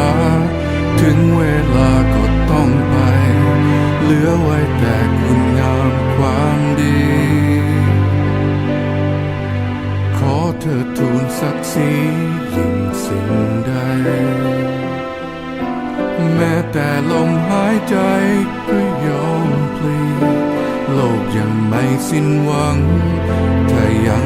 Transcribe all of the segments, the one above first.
า ถึงเวลาก็ต้องไป เหลือไว้แต่คุณงามความดี ขอเธอทูลศักดิ์ศรียิ่งสิ่งใด แม้แต่ลมหายใจก็ยอมพลีโลกยังไม่สิ้นหวังถ้ายัง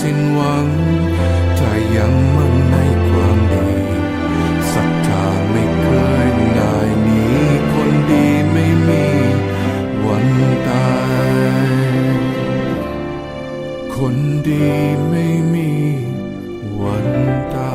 สิ้นหวัง ถ้ายังมั่นในความดีศรัทธาไม่เคยนายนี้คนดีไม่มีวันตาย คนดีไม่มีวันตาย